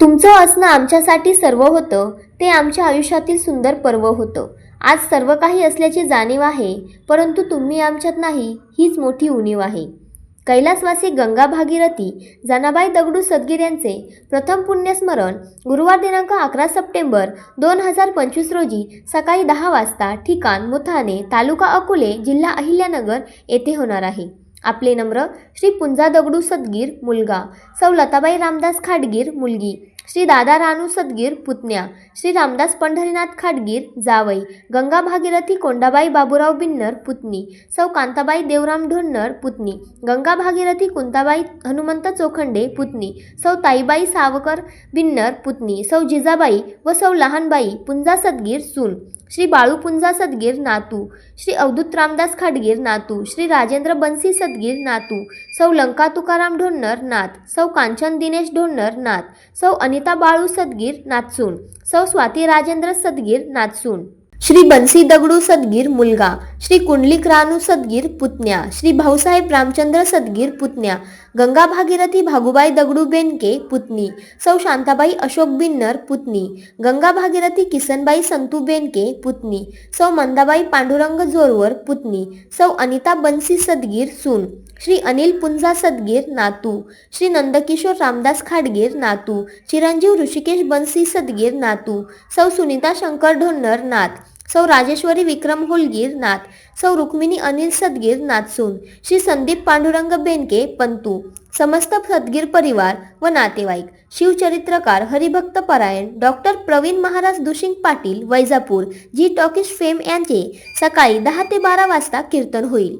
तुमचं असणं आमच्यासाठी सर्व होतं ते आमच्या आयुष्यातील सुंदर पर्व होतं. आज सर्व काही असल्याची जाणीव आहे परंतु तुम्ही आमच्यात नाही हीच मोठी उणीव आहे. कैलासवासी गंगा भागीरथी जनाबाई दगडू सदगीर यांचे प्रथम पुण्यस्मरण गुरुवार दिनांक अकरा सप्टेंबर दोन हजार पंचवीस रोजी सकाळी दहा वाजता ठिकाण मुथाने तालुका अकोले जिल्हा अहिल्यानगर येथे होणार आहे. आपले नम्र श्री पुंजा दगडू सदगीर मुलगा सौ लताबाई रामदास खाडगीर मुलगी श्री दादा रानू सदगीर पुतण्या श्री रामदास पंढरीनाथ खाडगीर जावई गंगा भागीरथी कोंडाबाई बाबूराव बिन्नर पुतणी सौ कांताबाई देवराम ढोन्नर पुतणी गंगा भागीरथी कुंताबाई हनुमंत चोखंडे पुतणी सौ ताईबाई सावकर बिन्नर पुतणी सौ जिजाबाई व सौ लहानबाई पुंजा सदगीर सून श्री बाळूपुंजा सदगीर नातू श्री अवधूत रामदास खाडगीर नातू श्री राजेंद्र बन्सी सदगीर नातू सौ लंका तुकाराम ढोन्नर नाथ सौ कांचन दिनेश ढोन्नर नाथ सौ अनिता बाळू सदगीर नाचसून सौ स्वाती राजेंद्र सदगीर नाचसून श्री बन्सी दगडू सदगीर मुलगा श्री कुंडलिक रानू सदगीर पुतण्या श्री भाऊसाहेब रामचंद्र सदगीर पुतण्या गंगा भागीरथी भागुबाई दगडू बेनके पुतणी सौ शांताबाई अशोक बिन्नर पुतणी गंगा भागीरथी किसनबाई संतू बेनके पुतणी सौ मंदाबाई पांडुरंग जोरवर पुतणी सौ अनिता बन्सी सदगीर सून श्री अनिल पुंजा सदगीर नातू श्री नंदकिशोर रामदास खाडगीर नातू चिरंजीव ऋषिकेश बन्सी सदगीर नातू सौ सुनीता शंकर ढोन्नर नात सौ राजेश्वरी विक्रम होलगीर नाथ सौ रुक्मिणी अनिल सदगीर नाथसून श्री संदीप पांडुरंग बेनके पंतू समस्त सदगीर परिवार व नातेवाईक शिवचरित्रकार हरिभक्त परायण doctor Pravin Maharaj Dushing Patil Vaijapur G talkies fame यांचे सकाळी दहा ते बारा वाजता कीर्तन होईल.